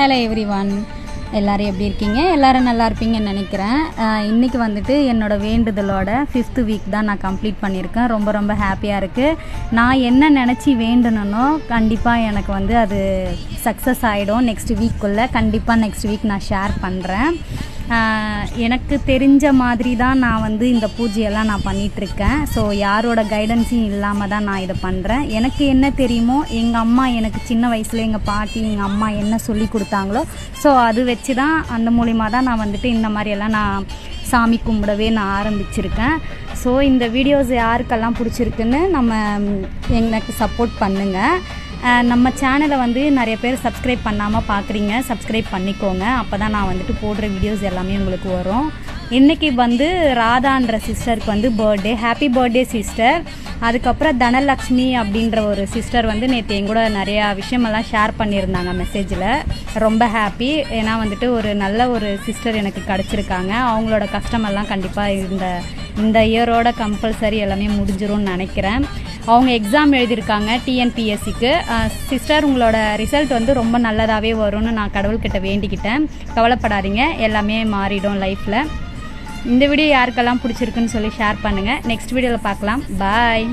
Hello every one எல்லோரும் எப்படி இருக்கீங்க? எல்லோரும் நல்லா இருப்பீங்கன்னு நினைக்கிறேன். இன்றைக்கி வந்துட்டு என்னோட வேண்டுதலோட ஃபிஃப்த்து வீக் தான் நான் கம்ப்ளீட் பண்ணியிருக்கேன். ரொம்ப ரொம்ப ஹாப்பியாக இருக்குது நான் என்ன நினச்சி வேண்டணுனோ கண்டிப்பாக எனக்கு வந்து அது சக்ஸஸ் ஆகிடும் நெக்ஸ்ட் வீக்குள்ளே கண்டிப்பாக நெக்ஸ்ட் வீக் நான் ஷேர் பண்ணுறேன் எனக்கு தெரிஞ்ச மாதிரி தான் நான் வந்து இந்த பூஜையெல்லாம் நான் பண்ணிகிட்ருக்கேன் ஸோ யாரோட கைடன்ஸும் இல்லாமல் தான் நான் இதை பண்ணுறேன் எனக்கு என்ன தெரியுமோ எங்கள் அம்மா எனக்கு சின்ன வயசில் எங்கள் பாட்டி எங்கள் அம்மா என்ன சொல்லி கொடுத்தாங்களோ ஸோ அது வச்சு தான் அந்த மூலிமா தான் நான் வந்துட்டு இந்த மாதிரியெல்லாம் நான் சாமி கும்பிடவே நான் ஆரம்பிச்சிருக்கேன். ஸோ இந்த வீடியோஸ் யாருக்கெல்லாம் பிடிச்சிருக்குன்னு நம்ம எனக்கு சப்போர்ட் பண்ணுங்கள் நம்ம சேனலை வந்து நிறைய பேர் சப்ஸ்கிரைப் பண்ணாமல் பார்க்குறீங்க சப்ஸ்கிரைப் பண்ணிக்கோங்க. அப்போ தான் நான் வந்துட்டு போடுற வீடியோஸ் எல்லாமே உங்களுக்கு வரும். இன்றைக்கி வந்து ராதான்ற சிஸ்டருக்கு வந்து பர்த்டே ஹாப்பி பர்த்டே சிஸ்டர் அதுக்கப்புறம் தனலக்ஷ்மி அப்படின்ற ஒரு சிஸ்டர் வந்து நேற்று என் கூட நிறையா விஷயமெல்லாம் ஷேர் பண்ணியிருந்தாங்க மெசேஜில் ரொம்ப ஹாப்பி ஏன்னா வந்துட்டு ஒரு நல்ல ஒரு சிஸ்டர் எனக்கு கிடச்சிருக்காங்க. அவங்களோட கஷ்டமெல்லாம் கண்டிப்பாக இந்த இந்த இயரோட கம்பல்சரி எல்லாமே முடிஞ்சிரும்னு நினைக்கிறேன். அவங்க எக்ஸாம் எழுதியிருக்காங்க டிஎன்பிஎஸ்சிக்கு சிஸ்டர் உங்களோட ரிசல்ட் வந்து ரொம்ப நல்லதாகவே வரும்னு நான் கடவுள்கிட்ட வேண்டிக்கிட்டேன். கவலைப்படாதீங்க எல்லாமே மாறிடும் லைஃப்பில் இந்த வீடியோ யாருக்கெல்லாம் பிடிச்சிருக்குன்னு சொல்லி ஷேர் பண்ணுங்கள் நெக்ஸ்ட் வீடியோவில் பார்க்கலாம். பாய்